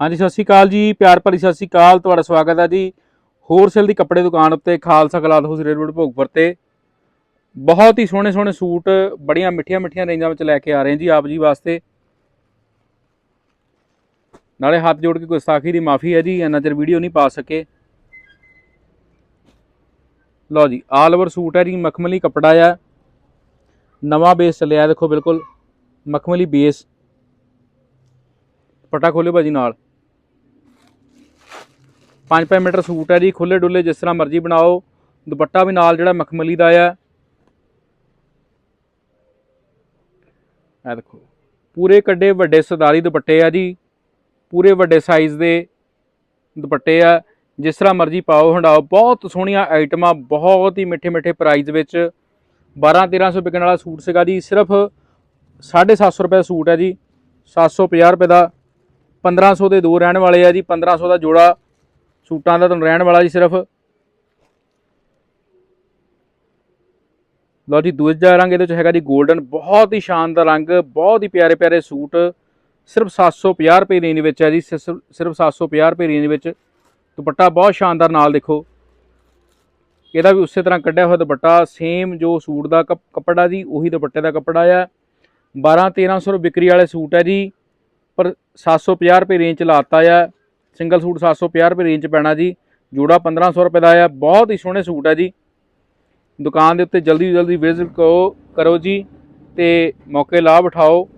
ਹਾਂਜੀ, ਸਤਿ ਸ਼੍ਰੀ ਅਕਾਲ ਜੀ, ਪਿਆਰ ਭਰੀ ਸਤਿ ਸ਼੍ਰੀ ਅਕਾਲ, ਤੁਹਾਡਾ ਸਵਾਗਤ ਹੈ ਜੀ। ਹੋਲਸੇਲ ਦੀ ਕੱਪੜੇ ਦੁਕਾਨ ਉੱਤੇ Khalsa cloth house railway Bhogpur ਤੇ। ਬਹੁਤ ਹੀ ਸੋਹਣੇ ਸੋਹਣੇ ਸੂਟ, ਬੜੀਆਂ ਮਿੱਠੀਆਂ ਮਿੱਠੀਆਂ ਰੇਂਜਾਂ ਵਿੱਚ ਲੈ ਕੇ ਆ ਰਹੇ ਹਾਂ ਜੀ ਆਪ ਜੀ ਵਾਸਤੇ। ਨਾਲੇ ਹੱਥ ਜੋੜ ਕੇ ਗੁਸਤਾਖੀ ਦੀ ਮਾਫੀ ਹੈ ਜੀ, ਇੰਨਾ ਚਿਰ ਵੀਡੀਓ ਨਹੀਂ ਪਾ ਸਕੇ। ਲਓ ਜੀ ਆਲ ਓਵਰ ਸੂਟ ਹੈ ਜੀ, ਮਖਮਲੀ ਕੱਪੜਾ ਆ। ਨਵਾਂ ਬੇਸ ਚੱਲਿਆ, ਦੇਖੋ ਬਿਲਕੁਲ ਮਖਮਲੀ ਬੇਸ ਪਟਾ ਖੋਲਿਓ ਭਾਜੀ ਨਾਲ। 5-5 ਮੀਟਰ ਸੂਟ ਹੈ ਜੀ ਖੁੱਲੇ ਡੁੱਲੇ ਜਿਸ ਤਰ੍ਹਾਂ ਮਰਜ਼ੀ ਬਣਾਓ। ਦੁਪੱਟਾ ਵੀ ਨਾਲ ਜਿਹੜਾ ਮਖਮਲੀ ਦਾ ਆ। ਇਹ ਦੇਖੋ, ਪੂਰੇ ਕੱਡੇ ਵੱਡੇ ਸਰਦਾਰੀ ਦੁਪੱਟੇ ਆ ਜੀ। ਪੂਰੇ ਵੱਡੇ ਸਾਈਜ਼ ਦੇ ਦੁਪੱਟੇ ਆ। ਜਿਸ ਤਰ੍ਹਾਂ ਮਰਜ਼ੀ ਪਾਓ, ਹੰਡਾਓ। ਬਹੁਤ ਸੋਹਣੀਆਂ ਆਈਟਮਾਂ, ਬਹੁਤ ਹੀ ਮਿੱਠੇ ਮਿੱਠੇ ਪ੍ਰਾਈਸ ਵਿੱਚ। 12 1300 ਵਿਕਣ ਵਾਲਾ ਸੂਟ ਸੀਗਾ ਜੀ। ਸਿਰਫ 750 ਰੁਪਏ ਦਾ ਸੂਟ ਹੈ ਜੀ। 750 ਰੁਪਏ ਦਾ। 1500 ਦੇ ਦੋ ਰਹਿਣ ਵਾਲੇ ਆ ਜੀ। 1500 ਦਾ ਜੋੜਾ। ਸੂਟਾਂ ਦਾ ਤੁਹਾਨੂੰ ਰਹਿਣ ਵਾਲਾ ਜੀ ਸਿਰਫ। ਲਓ ਜੀ, ਦੂਜਾ ਰੰਗ ਇਹਦੇ ਵਿੱਚ ਹੈਗਾ ਜੀ 골ਡਨ ਬਹੁਤ ਹੀ ਸ਼ਾਨਦਾਰ ਰੰਗ, ਬਹੁਤ ਹੀ ਪਿਆਰੇ ਪਿਆਰੇ ਸੂਟ। ਸਿਰਫ 750 ਰੁਪਏ ਰੇਂਜ ਵਿੱਚ ਹੈ ਜੀ ਸਿਸ- ਸਿਰਫ 750 ਰੁਪਏ ਰੇਂਜ ਵਿੱਚ। ਦੁਪੱਟਾ ਬਹੁਤ ਸ਼ਾਨਦਾਰ ਨਾਲ ਦੇਖੋ। ਇਹਦਾ ਵੀ ਉਸੇ ਤਰ੍ਹਾਂ ਕੱਢਿਆ ਹੋਇਆ ਦੁਪੱਟਾ ਸੇਮ ਜੋ ਸੂਟ ਦਾ ਕੱਪ- ਕੱਪੜਾ ਜੀ, ਉਹੀ ਦੁਪੱਟੇ ਦਾ ਕੱਪੜਾ ਆ। 12 1300 ਰੁਪਏ ਵਿਕਰੀ ਵਾਲੇ ਸੂਟ ਹੈ ਜੀ, ਪਰ 750 ਰੁਪਏ ਰੇਂਜ ਚ ਲਾਤਾ ਆ। ਸਿੰਗਲ ਸੂਟ 750 ਰੁਪਏ ਰੇਂਜ ਚ ਪੈਣਾ ਜੀ। ਜੋੜਾ 1500 ਰੁਪਏ ਦਾ ਆ। ਬਹੁਤ ਹੀ ਸੋਹਣੇ ਸੂਟ ਹੈ ਜੀ। ਦੁਕਾਨ ਦੇ ਉੱਤੇ ਜਲਦੀ ਜਲਦੀ ਵਿਜ਼ਿਟ ਕਰੋ ਕਰੋ ਜੀ ਤੇ ਮੌਕੇ ਲਾਭ ਉਠਾਓ।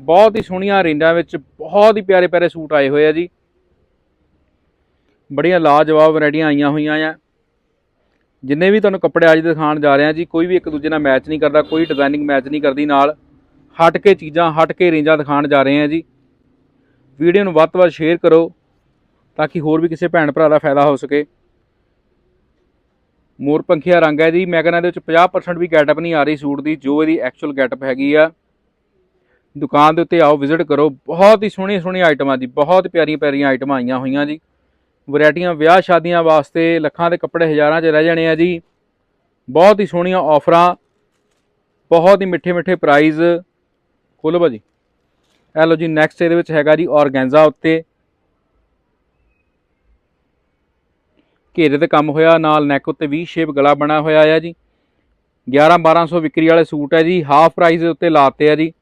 ਬਹੁਤ ਹੀ ਸੋਹਣੀਆਂ ਰੇਂਜਾਂ ਵਿੱਚ ਬਹੁਤ ਹੀ ਪਿਆਰੇ ਪਿਆਰੇ ਸੂਟ ਆਏ ਹੋਏ ਆ ਜੀ। ਬੜੀਆਂ ਲਾਜਵਾਬ ਵੈਰਾਈਟੀਆਂ ਆਈਆਂ ਹੋਈਆਂ ਆ। ਜਿੰਨੇ ਵੀ ਤੁਹਾਨੂੰ ਕੱਪੜੇ ਅੱਜ ਦਿਖਾਉਣ ਜਾ ਰਹੇ ਆ ਜੀ, ਕੋਈ ਵੀ ਇੱਕ ਦੂਜੇ ਨਾਲ ਮੈਚ ਨਹੀਂ ਕਰਦਾ, ਕੋਈ ਡਿਜ਼ਾਈਨਿੰਗ ਮੈਚ ਨਹੀਂ ਕਰਦੀ ਨਾਲ। ਹਟ ਕੇ ਚੀਜ਼ਾਂ, ਹਟ ਕੇ ਰੇਂਜਾਂ ਦਿਖਾਉਣ ਜਾ ਰਹੇ ਆ ਜੀ। ਵੀਡੀਓ ਨੂੰ ਵੱਧ ਤੋਂ ਵੱਧ ਸ਼ੇਅਰ ਕਰੋ। ਤਾਂ ਕਿ ਹੋਰ ਵੀ ਕਿਸੇ ਭੈਣ ਭਰਾ ਦਾ ਫਾਇਦਾ ਹੋ ਸਕੇ। ਮੋਰ ਪੰਖੀਆ ਰੰਗ ਹੈ ਜੀ ਮੈਂ ਕਹਿੰਦਾ ਇਹਦੇ ਵਿੱਚ 50% ਵੀ ਗੈਟਅਪ ਨਹੀਂ ਆ ਰਹੀ ਸੂਟ ਦੀ, ਜੋ ਇਹਦੀ ਐਕਚੁਅਲ ਗੈਟਅਪ ਹੈਗੀ ਆ। ਦੁਕਾਨ ਦੇ ਉੱਤੇ ਆਓ ਵਿਜ਼ਿਟ ਕਰੋ। ਬਹੁਤ ਹੀ ਸੋਹਣੀਆਂ ਸੋਹਣੀਆਂ ਆਈਟਮਾਂ ਜੀ, ਬਹੁਤ ਪਿਆਰੀਆਂ ਪਿਆਰੀਆਂ ਆਈਟਮਾਂ ਆਈਆਂ ਹੋਈਆਂ ਜੀ। ਵੈਰਾਈਟੀਆਂ ਵਿਆਹ ਸ਼ਾਦੀਆਂ ਵਾਸਤੇ ਲੱਖਾਂ ਦੇ ਕੱਪੜੇ ਹਜ਼ਾਰਾਂ 'ਚ ਰਹਿ ਜਾਣੇ ਆ ਜੀ। ਬਹੁਤ ਹੀ ਸੋਹਣੀਆਂ ਆਫਰਾਂ ਬਹੁਤ ਹੀ ਮਿੱਠੇ ਮਿੱਠੇ ਪ੍ਰਾਈਜ਼ ਖੋਲੋ ਭਾਜੀ ਇਹ ਲਓ ਜੀ ਨੈਕਸਟ ਇਹਦੇ ਵਿੱਚ ਹੈਗਾ ਜੀ ਔਰਗੈਂਜ਼ਾ ਉੱਤੇ। ਘੇਰੇ ਤੇ ਕੰਮ ਹੋਇਆ, ਨਾਲ ਨੈਕ ਉੱਤੇ ਵੀ ਸ਼ੇਪ ਗਲਾ ਬਣਾ ਹੋਇਆ ਆ ਜੀ। 11 1200 ਵਿਕਰੀ ਵਾਲੇ ਸੂਟ ਹੈ ਜੀ ਹਾਫ ਪ੍ਰਾਈਸ ਦੇ ਉੱਤੇ ਲਾਤੇ ਆ ਜੀ।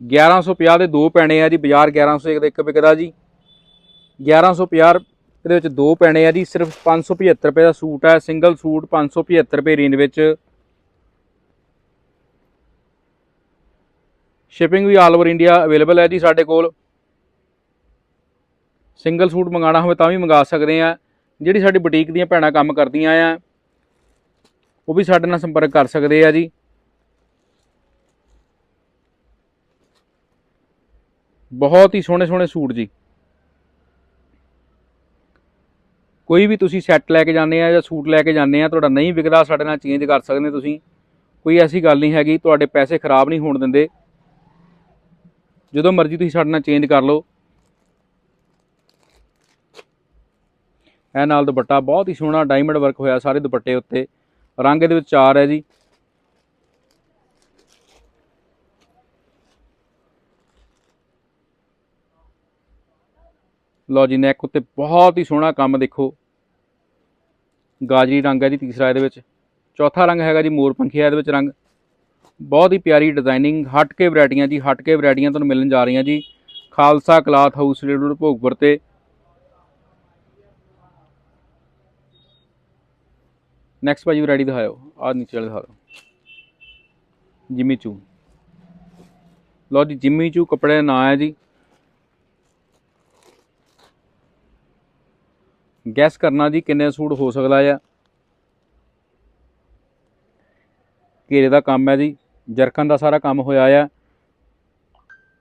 1150 ਦੇ ਦੋ ਪੈਣੇ ਆ ਜੀ, ਬਾਜ਼ਾਰ 1100 ਦੇ ਇੱਕ ਵਿਕਦਾ ਜੀ। 1150 ਇਹਦੇ ਵਿੱਚ ਦੋ ਪੈਣੇ ਆ ਜੀ, ਸਿਰਫ 575 ਰੁਪਏ ਦਾ ਸੂਟ ਹੈ ਸਿੰਗਲ ਸੂਟ 575 ਰੁਪਏ ਰੇਂਜ ਵਿੱਚ। ਸ਼ਿਪਿੰਗ ਵੀ ਆਲ ਓਵਰ ਇੰਡੀਆ ਅਵੇਲੇਬਲ ਹੈ ਜੀ ਸਾਡੇ ਕੋਲ। ਸਿੰਗਲ ਸੂਟ ਮੰਗਾਉਣਾ ਹੋਵੇ ਤਾਂ ਵੀ ਮੰਗਾ ਸਕਦੇ ਆ। ਜਿਹੜੀ ਸਾਡੀ ਬੁਟੀਕ ਦੀਆਂ ਭੈਣਾਂ ਕੰਮ ਕਰਦੀਆਂ ਆ, ਉਹ ਵੀ ਸਾਡੇ ਨਾਲ ਸੰਪਰਕ ਕਰ ਸਕਦੇ ਆ ਜੀ। ਬਹੁਤ ਹੀ ਸੋਹਣੇ ਸੋਹਣੇ ਸੂਟ ਜੀ। ਕੋਈ ਵੀ ਤੁਸੀਂ ਸੈੱਟ ਲੈ ਕੇ ਜਾਂਦੇ ਆ ਜਾਂ ਸੂਟ ਲੈ ਕੇ ਜਾਂਦੇ ਆ, ਤੁਹਾਡਾ ਨਹੀਂ ਵਿਕਦਾ, ਸਾਡੇ ਨਾਲ ਚੇਂਜ ਕਰ ਸਕਦੇ ਤੁਸੀਂ। ਕੋਈ ਐਸੀ ਗੱਲ ਨਹੀਂ ਹੈਗੀ, ਤੁਹਾਡੇ ਪੈਸੇ ਖਰਾਬ ਨਹੀਂ ਹੋਣ ਦਿੰਦੇ। ਜਦੋਂ ਮਰਜ਼ੀ ਤੁਸੀਂ ਸਾਡੇ ਨਾਲ ਚੇਂਜ ਕਰ ਲਓ। ਇਹ ਨਾਲ ਦੁਪੱਟਾ ਬਹੁਤ ਹੀ ਸੋਹਣਾ ਡਾਇਮੰਡ ਵਰਕ ਹੋਇਆ ਸਾਰੇ ਦੁਪੱਟੇ ਉੱਤੇ। ਰੰਗ ਇਹਦੇ ਵਿੱਚ ਚਾਰ ਹੈ ਜੀ। ਲਓ ਜੀ ਨੈਕ ਉੱਤੇ ਬਹੁਤ ਹੀ ਸੋਹਣਾ ਕੰਮ ਦੇਖੋ। ਗਾਜਰੀ ਰੰਗ ਹੈ ਜੀ ਤੀਸਰਾ ਇਹਦੇ ਵਿੱਚ। ਚੌਥਾ ਰੰਗ ਹੈਗਾ ਜੀ ਮੋਰ ਪੰਖੀਆ ਇਹਦੇ ਵਿੱਚ ਰੰਗ। ਬਹੁਤ ਹੀ ਪਿਆਰੀ ਡਿਜ਼ਾਈਨਿੰਗ ਹਟ ਕੇ ਵੈਰਾਈਟੀਆਂ ਜੀ, ਹਟ ਕੇ ਵੈਰਾਈਟੀਆਂ ਤੁਹਾਨੂੰ ਮਿਲਣ ਜਾ ਰਹੀਆਂ ਜੀ। ਖਾਲਸਾ ਕਲਾਥ ਹਾਊਸ ਰੇਡੂਰ ਭੋਗਪੁਰ ਤੇ। ਨੈਕਸਟ ਭਾਜੀ ਵੈਰਾਈਟੀ ਦਿਖਾਓ ਆਹ ਨੀਚੇ ਵਾਲੇ ਦਿਖਾ ਦਿਓ। ਜਿਮੀ ਚੂ ਲਓ ਜੀ ਜਿਮੀ ਚੂ ਕੱਪੜੇ ਦਾ ਨਾਂ ਹੈ ਜੀ। ਗੈਸ ਕਰਨਾ ਜੀ ਕਿੰਨੇ ਸੂਟ ਹੋ ਸਕਦਾ ਆ। ਘੇਰੇ ਦਾ ਕੰਮ ਹੈ ਜੀ। ਜਰਕਨ ਦਾ ਸਾਰਾ ਕੰਮ ਹੋਇਆ ਆ।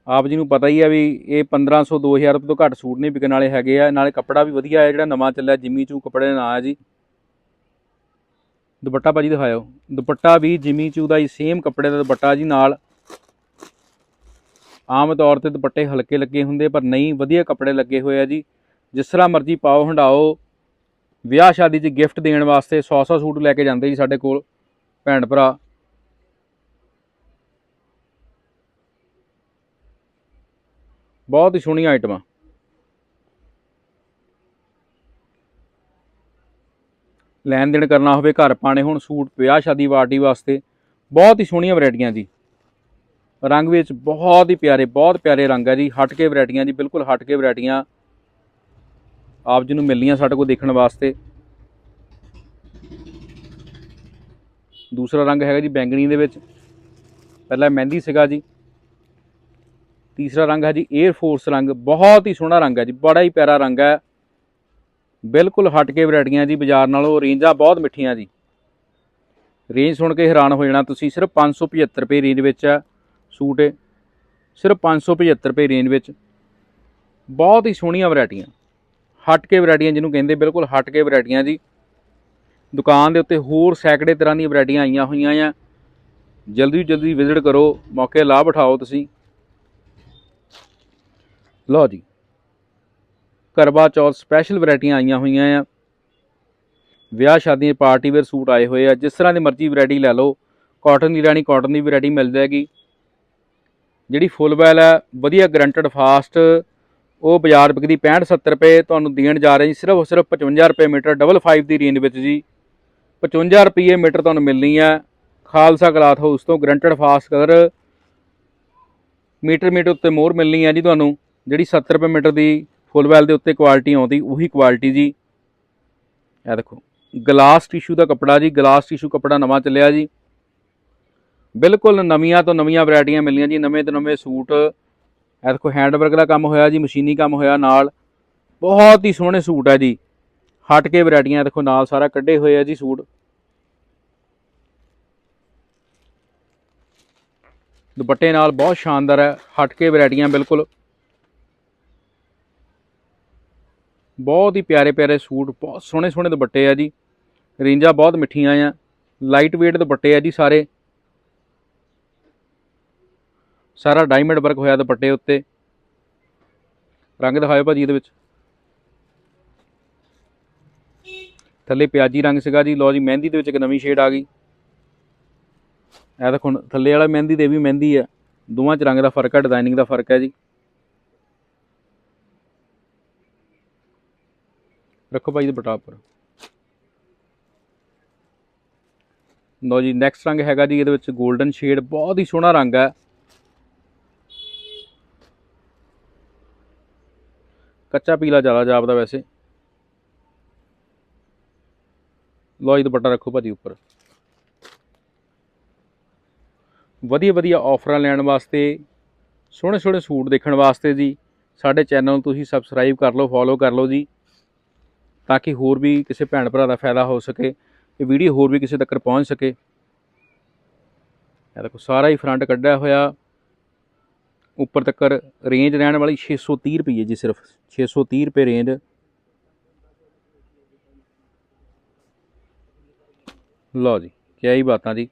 ਆਪ ਜੀ ਨੂੰ ਪਤਾ ਹੀ ਆ ਵੀ ਇਹ 1500 2000 ਰੁਪਏ ਤੋਂ ਘੱਟ ਸੂਟ ਨਹੀਂ ਵਿਕਣ ਵਾਲੇ ਹੈਗੇ ਆ। ਨਾਲੇ ਕੱਪੜਾ ਵੀ ਵਧੀਆ ਹੈ ਜਿਹੜਾ ਨਵਾਂ ਚੱਲਿਆ ਜਿਮੀ ਚੂ ਕੱਪੜੇ ਦਾ ਨਾਂ ਹੈ ਜੀ। ਦੁਪੱਟਾ ਭਾਜੀ ਦਿਖਾਇਓ। ਦੁਪੱਟਾ ਵੀ ਜਿਮੀ ਚੂ ਦਾ ਹੀ ਸੇਮ ਕੱਪੜੇ ਦਾ ਦੁਪੱਟਾ ਜੀ ਨਾਲ। ਆਮ ਤੌਰ ਤੇ ਦੁਪੱਟੇ ਹਲਕੇ ਲੱਗੇ ਹੁੰਦੇ, ਪਰ ਨਹੀਂ, ਵਧੀਆ ਕੱਪੜੇ ਲੱਗੇ ਹੋਏ ਆ ਜੀ। ਜਿਸ ਤਰ੍ਹਾਂ ਮਰਜ਼ੀ ਪਾਓ ਹੰਡਾਓ ਵਿਆਹ ਸ਼ਾਦੀ 'ਚ ਗਿਫਟ ਦੇਣ ਵਾਸਤੇ 100-100 ਸੂਟ ਲੈ ਕੇ ਜਾਂਦੇ ਜੀ ਸਾਡੇ ਕੋਲ ਭੈਣ ਭਰਾ ਬਹੁਤ ਹੀ ਸੋਹਣੀਆਂ ਆਈਟਮਾਂ ਲੈਣ ਦੇਣ ਕਰਨਾ ਹੋਵੇ, ਘਰ ਪਾਣੇ ਹੁਣ, ਸੂਟ, ਵਿਆਹ, ਸ਼ਾਦੀ, ਪਾਰਟੀ ਵਾਸਤੇ, ਬਹੁਤ ਹੀ ਸੋਹਣੀਆਂ ਵੈਰਾਈਟੀਆਂ ਜੀ। ਰੰਗ ਵਿੱਚ ਬਹੁਤ ਹੀ ਪਿਆਰੇ, ਬਹੁਤ ਪਿਆਰੇ ਰੰਗ ਹੈ ਜੀ ਹਟ ਕੇ ਵੈਰਾਈਟੀਆਂ ਜੀ, ਬਿਲਕੁਲ ਹਟ ਕੇ ਵੈਰਾਈਟੀਆਂ। ਆਪ ਜੀ ਨੂੰ ਮਿਲਣੀਆਂ ਸਾਡੇ ਕੋਲ ਦੇਖਣ ਵਾਸਤੇ। ਦੂਸਰਾ ਰੰਗ ਹੈਗਾ ਜੀ ਬੈਂਗਣੀ ਦੇ ਵਿੱਚ। ਪਹਿਲਾਂ ਮਹਿੰਦੀ ਸੀਗਾ ਜੀ। ਤੀਸਰਾ ਰੰਗ ਹੈ ਜੀ 에ਅਰ ਫੋਰਸ ਰੰਗ, ਬਹੁਤ ਹੀ ਸੋਹਣਾ ਰੰਗ ਹੈ ਜੀ, ਬੜਾ ਹੀ ਪਿਆਰਾ ਰੰਗ ਹੈ। ਬਿਲਕੁਲ ਹਟ ਕੇ ਵੈਰਾਈਟੀਆਂ ਜੀ, ਬਾਜ਼ਾਰ ਨਾਲੋਂ ਰੇਂਜਾਂ ਬਹੁਤ ਮਿੱਠੀਆਂ ਜੀ। ਰੇਂਜ ਸੁਣ ਕੇ ਹੈਰਾਨ ਹੋ ਜਾਣਾ ਤੁਸੀਂ, ਸਿਰਫ 575 ਰੁਪਏ ਰੇਂਜ ਵਿੱਚ ਆ ਸੂਟ। ਇਹ ਸਿਰਫ 575 ਰੁਪਏ ਰੇਂਜ ਵਿੱਚ। ਬਹੁਤ ਹੀ ਸੋਹਣੀਆਂ ਵੈਰਾਈਟੀਆਂ। ਹਟ ਕੇ ਵੈਰਾਈਟੀਆਂ ਜਿਹਨੂੰ ਕਹਿੰਦੇ, ਬਿਲਕੁਲ ਹਟ ਕੇ ਵੈਰਾਈਟੀਆਂ ਜੀ। ਦੁਕਾਨ ਦੇ ਉੱਤੇ ਹੋਰ ਸੈਂਕੜੇ ਤਰ੍ਹਾਂ ਦੀਆਂ ਵੈਰਾਈਟੀਆਂ ਆਈਆਂ ਹੋਈਆਂ ਆ। ਜਲਦੀ ਜਲਦੀ ਵਿਜ਼ਿਟ ਕਰੋ, ਮੌਕੇ ਲਾਭ ਉਠਾਓ ਤੁਸੀਂ। ਲਓ ਜੀ। ਕਰਵਾ ਚੌਥ ਸਪੈਸ਼ਲ ਵੈਰਾਈਟੀਆਂ ਆਈਆਂ ਹੋਈਆਂ ਆ। ਵਿਆਹ ਸ਼ਾਦੀਆਂ ਪਾਰਟੀ ਵੇਅਰ ਸੂਟ ਆਏ ਹੋਏ ਆ। ਜਿਸ ਤਰ੍ਹਾਂ ਦੀ ਮਰਜ਼ੀ ਵੈਰਾਈਟੀ ਲੈ ਲਓ। ਕਾਟਨ ਦੀ ਲੈਣੀ ਕਾਟਨ ਦੀ ਵੈਰਾਈਟੀ ਮਿਲ ਜਾਏਗੀ। ਜਿਹੜੀ ਫੁੱਲ ਵੈਲ ਹੈ ਵਧੀਆ ਗਰੰਟਡ ਫਾਸਟ ਉਹ ਬਾਜ਼ਾਰ ਵਿਕਦੀ 65 70 ਰੁਪਏ ਤੁਹਾਨੂੰ ਦੇਣ ਜਾ ਰਹੇ ਜੀ। ਸਿਰਫ ਸਿਰਫ 55 ਰੁਪਏ ਮੀਟਰ ਡਬਲ 5 ਦੀ ਰੇਂਜ ਵਿੱਚ ਜੀ। 55 ਰੁਪਏ ਮੀਟਰ ਤੁਹਾਨੂੰ ਮਿਲਣੀ ਹੈ ਖਾਲਸਾ ਕਲਾਥ ਹਾਊਸ ਤੋਂ guaranteed fast colour metre metre ਉੱਤੇ ਮੋਹਰ ਮਿਲਣੀ ਹੈ ਜੀ ਤੁਹਾਨੂੰ। ਜਿਹੜੀ 70 ਰੁਪਏ ਮੀਟਰ ਦੀ ਫੁੱਲ ਵੈਲ ਦੇ ਉੱਤੇ ਕੁਆਲਿਟੀ ਆਉਂਦੀ, ਉਹੀ ਕੁਆਲਿਟੀ ਜੀ। ਇਹ ਦੇਖੋ, ਗਲਾਸ ਟਿਸ਼ੂ ਦਾ ਕੱਪੜਾ ਜੀ, ਗਲਾਸ ਟਿਸ਼ੂ ਕੱਪੜਾ ਨਵਾਂ ਚੱਲਿਆ ਜੀ। ਬਿਲਕੁਲ ਨਵੀਆਂ ਤੋਂ ਨਵੀਆਂ ਵੈਰਾਈਟੀਆਂ ਮਿਲੀਆਂ ਜੀ, ਨਵੇਂ ਤੋਂ ਨਵੇਂ ਸੂਟ। ਇਹ ਦੇਖੋ ਹੈਂਡ ਵਰਕ ਦਾ ਕੰਮ ਹੋਇਆ ਜੀ, ਮਸ਼ੀਨੀ ਕੰਮ ਹੋਇਆ ਨਾਲ। ਬਹੁਤ ਹੀ ਸੋਹਣੇ ਸੂਟ ਹੈ ਜੀ। ਹਟ ਕੇ ਵੈਰਾਈਟੀਆਂ ਦੇਖੋ, ਨਾਲ ਸਾਰਾ ਕੱਢੇ ਹੋਏ ਆ ਜੀ ਸੂਟ। ਦੁਪੱਟੇ ਨਾਲ ਬਹੁਤ ਸ਼ਾਨਦਾਰ ਹੈ, ਹਟ ਕੇ ਵੈਰਾਈਟੀਆਂ ਬਿਲਕੁਲ। ਬਹੁਤ ਹੀ ਪਿਆਰੇ ਪਿਆਰੇ ਸੂਟ, ਬਹੁਤ ਸੋਹਣੇ ਸੋਹਣੇ ਦੁਪੱਟੇ ਆ ਜੀ। ਰੇਂਜਾਂ ਬਹੁਤ ਮਿੱਠੀਆਂ ਆ ਲਾਈਟ weight ਦੁਪੱਟੇ ਆ ਜੀ ਸਾਰੇ। ਸਾਰਾ ਡਾਇਮੰਡ ਵਰਕ ਹੋਇਆ ਦੁਪੱਟੇ ਉੱਤੇ। ਰੰਗ ਦਿਖਾਓ ਭਾਜੀ ਇਹਦੇ ਵਿੱਚ। ਥੱਲੇ ਪਿਆਜੀ ਰੰਗ ਸੀਗਾ ਜੀ। ਲਓ ਜੀ, ਮਹਿੰਦੀ ਦੇ ਵਿੱਚ ਇੱਕ ਨਵੀਂ ਸ਼ੇਡ ਆ ਗਈ। ਇਹ ਦੇਖੋ ਥੱਲੇ ਵਾਲਾ ਮਹਿੰਦੀ ਤੇ ਵੀ ਮਹਿੰਦੀ ਆ। ਦੋਵਾਂ ਚ ਰੰਗ ਦਾ ਫ਼ਰਕ ਹੈ ਡਿਜ਼ਾਈਨਿੰਗ ਦਾ ਫ਼ਰਕ ਹੈ ਜੀ। ਰੱਖੋ ਭਾਈ ਦੁਪੱਟਾ ਉੱਪਰ ਲਓ ਜੀ ਨੈਕਸਟ ਰੰਗ ਹੈਗਾ ਜੀ, ਇਹਦੇ ਵਿੱਚ 골ਡਨ ਸ਼ੇਡ ਬਹੁਤ ਹੀ ਸੋਹਣਾ ਰੰਗ ਹੈ। ਕੱਚਾ ਪੀਲਾ ਜ਼ਿਆਦਾ ਜਾਪਦਾ ਵੈਸੇ। ਲਓ ਜੀ, ਦੁਪੱਟਾ ਰੱਖੋ ਭਾਜੀ ਉੱਪਰ। ਵਧੀਆ ਵਧੀਆ ਆਫਰਾਂ ਲੈਣ ਵਾਸਤੇ, ਸੋਹਣੇ ਸੋਹਣੇ ਸੂਟ ਦੇਖਣ ਵਾਸਤੇ ਜੀ। ਸਾਡੇ ਚੈਨਲ ਨੂੰ ਤੁਸੀਂ ਸਬਸਕ੍ਰਾਈਬ ਕਰ ਲਓ ਫੋਲੋ ਕਰ ਲਓ ਜੀ। ਤਾਂ ਕਿ ਹੋਰ ਵੀ ਕਿਸੇ ਭੈਣ ਭਰਾ ਦਾ ਫਾਇਦਾ ਹੋ ਸਕੇ ਇਹ ਵੀਡੀਓ ਹੋਰ ਵੀ ਕਿਸੇ ਤੱਕ ਪਹੁੰਚ ਸਕੇ। ਇਹ ਦੇਖੋ, ਸਾਰਾ ਹੀ ਫਰੰਟ ਕੱਢਿਆ ਹੋਇਆ। ਉੱਪਰ ਤੱਕ ਰੇਂਜ ਰਹਿਣ ਵਾਲੀ 630 ਰੁਪਏ ਜੀ ਸਿਰਫ 630 ਰੁਪਏ ਰੇਂਜ ਲਓ ਜੀ, ਕਿਆ ਹੀ ਬਾਤਾਂ ਜੀ।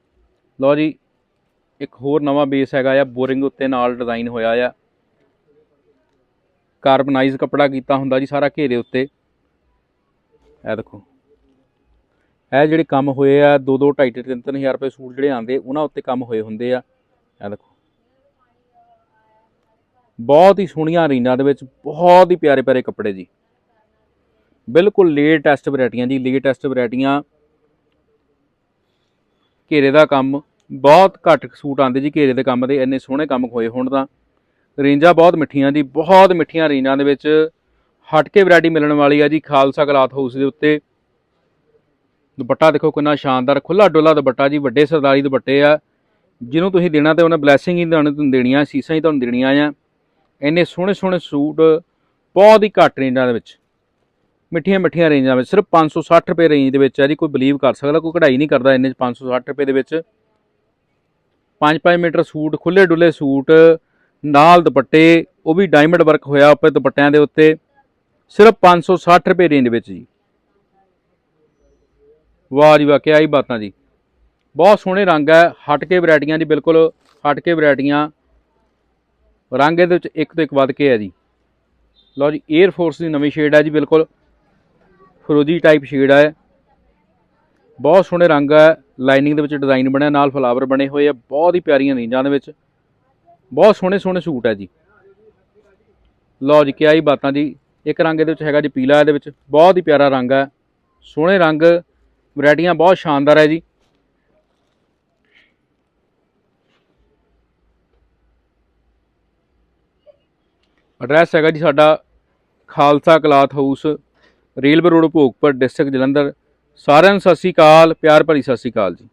ਲਓ ਜੀ, ਇੱਕ ਹੋਰ ਨਵਾਂ ਬੇਸ ਹੈਗਾ ਆ ਬੋਰਿੰਗ ਉੱਤੇ ਨਾਲ ਡਿਜ਼ਾਈਨ ਹੋਇਆ ਆ। ਕਾਰਬਨਾਈਜ਼ ਕੱਪੜਾ ਕੀਤਾ ਹੁੰਦਾ ਜੀ ਸਾਰਾ ਘੇਰੇ ਉੱਤੇ। ਇਹ ਦੇਖੋ। ਇਹ ਜਿਹੜੇ ਕੰਮ ਹੋਏ ਆ 2 2 2.5 3 3000 ਰੁਪਏ ਸੂਟ ਜਿਹੜੇ ਆਂਦੇ ਉਹਨਾਂ ਉੱਤੇ ਕੰਮ ਹੋਏ ਹੁੰਦੇ ਆ। ਇਹ ਦੇਖੋ। ਬਹੁਤ ਹੀ ਸੋਹਣੀਆਂ ਰੇਂਜਾਂ ਦੇ ਵਿੱਚ, ਬਹੁਤ ਹੀ ਪਿਆਰੇ ਪਿਆਰੇ ਕੱਪੜੇ ਜੀ। ਬਿਲਕੁਲ ਲੇਟੈਸਟ ਵੈਰਾਈਟੀਆਂ ਜੀ, ਲੇਟੈਸਟ ਵੈਰਾਈਟੀਆਂ। ਘੇਰੇ ਦਾ ਕੰਮ, ਬਹੁਤ ਘੱਟ ਸੂਟ ਆਉਂਦੇ ਜੀ ਘੇਰੇ ਦੇ ਕੰਮ ਦੇ, ਇੰਨੇ ਸੋਹਣੇ ਕੰਮ ਹੋਏ ਹੁਣ ਤਾਂ। ਰੇਂਜਾਂ ਬਹੁਤ ਮਿੱਠੀਆਂ ਜੀ, ਬਹੁਤ ਮਿੱਠੀਆਂ ਰੇਂਜਾਂ ਦੇ ਵਿੱਚ ਹਟ ਕੇ ਵੈਰਾਈਟੀ ਮਿਲਣ ਵਾਲੀ ਆ ਜੀ, ਖਾਲਸਾ ਕਲਾਥ ਹਾਊਸ ਦੇ ਉੱਤੇ। ਦੁਪੱਟਾ ਦੇਖੋ ਕਿੰਨਾ ਸ਼ਾਨਦਾਰ ਖੁੱਲਾ ਡੋਲਾ ਦੁਪੱਟਾ ਜੀ, ਵੱਡੇ ਸਰਦਾਰੀ ਦੁਪੱਟੇ ਆ। ਜਿਹਨੂੰ ਤੁਸੀਂ ਦੇਣਾ ਤੇ ਉਹਨੇ ਬਲੇਸਿੰਗ ਹੀ ਤੁਹਾਨੂੰ ਦੇਣੀਆਂ, ਸੀਸਾਂ ਹੀ ਤੁਹਾਨੂੰ ਦੇਣੀਆਂ ਆ। ਇੰਨੇ ਸੋਹਣੇ ਸੋਹਣੇ ਸੂਟ, ਬਹੁਤ ਹੀ ਘੱਟ ਰੇਂਜਾਂ ਦੇ ਵਿੱਚ। ਮਿੱਠੀਆਂ ਮਿੱਠੀਆਂ ਰੇਂਜਾਂ ਵਿੱਚ, ਸਿਰਫ 560 ਰੁਪਏ ਰੇਂਜ ਦੇ ਵਿੱਚ ਆ ਜੀ, ਕੋਈ ਬਲੀਵ ਕਰ ਸਕਦਾ, ਕੋਈ ਕਢਾਈ ਨਹੀਂ ਕਰਦਾ ਇੰਨੇ 'ਚ 560 ਰੁਪਏ ਦੇ ਵਿੱਚ। 5-5 ਮੀਟਰ ਸੂਟ ਖੁੱਲੇ ਡੁੱਲੇ ਸੂਟ, ਨਾਲ ਦੁਪੱਟੇ, ਉਹ ਵੀ ਡਾਇਮੰਡ ਵਰਕ ਹੋਇਆ ਉੱਪਰ ਦੁਪੱਟਿਆਂ ਦੇ ਉੱਤੇ। ਸਿਰਫ 560 ਰੁਪਏ ਰੇਂਜ ਵਿੱਚ ਜੀ। ਵਾਹ ਜੀ ਵਾਹ, ਕਿਆ ਹੀ ਬਾਤਾਂ ਜੀ। ਬਹੁਤ ਸੋਹਣੇ ਰੰਗ ਹੈ ਹਟ ਕੇ ਵੈਰਾਈਟੀਆਂ ਜੀ, ਬਿਲਕੁਲ ਹਟ ਕੇ ਵੈਰਾਈਟੀਆਂ। ਰੰਗ ਇਹਦੇ ਵਿੱਚ ਇੱਕ ਤੋਂ ਇੱਕ ਵੱਧ ਕੇ ਹੈ ਜੀ। ਲਓ ਜੀ 에ਅਰ ਫੋਰਸ ਦੀ ਨਵੀਂ ਸ਼ੇਡ ਹੈ ਜੀ, ਬਿਲਕੁਲ। ਫਰੋਜੀ ਟਾਈਪ ਸ਼ੇਡ ਹੈ। ਬਹੁਤ ਸੋਹਣੇ ਰੰਗ ਹੈ ਲਾਈਨਿੰਗ ਦੇ ਵਿੱਚ ਡਿਜ਼ਾਈਨ ਬਣਿਆ ਨਾਲ ਫਲਾਵਰ ਬਣੇ ਹੋਏ ਆ, ਬਹੁਤ ਹੀ ਪਿਆਰੀਆਂ ਰੇਂਜਾਂ ਦੇ ਵਿੱਚ। ਬਹੁਤ ਸੋਹਣੇ ਸੋਹਣੇ ਸੂਟ ਹੈ ਜੀ। ਲਓ ਜੀ, ਕਿਆ ਹੀ ਬਾਤਾਂ ਜੀ। ਇੱਕ ਰੰਗ ਇਹਦੇ ਵਿੱਚ ਹੈਗਾ ਜੀ ਪੀਲਾ, ਇਹਦੇ ਵਿੱਚ ਬਹੁਤ ਹੀ ਪਿਆਰਾ ਰੰਗ ਹੈ। ਸੋਹਣੇ ਰੰਗ, ਵੈਰਾਈਟੀਆਂ ਬਹੁਤ ਸ਼ਾਨਦਾਰ ਹੈ ਜੀ। ਐਡਰੈਸ ਹੈਗਾ ਜੀ ਸਾਡਾ Khalsa cloth house, railway road Bhogpur district Jalandhar. ਸਾਰਿਆਂ ਨੂੰ ਸਤਿ ਸ਼੍ਰੀ ਅਕਾਲ, ਪਿਆਰ ਭਰੀ ਸਤਿ ਸ਼੍ਰੀ ਅਕਾਲ ਜੀ।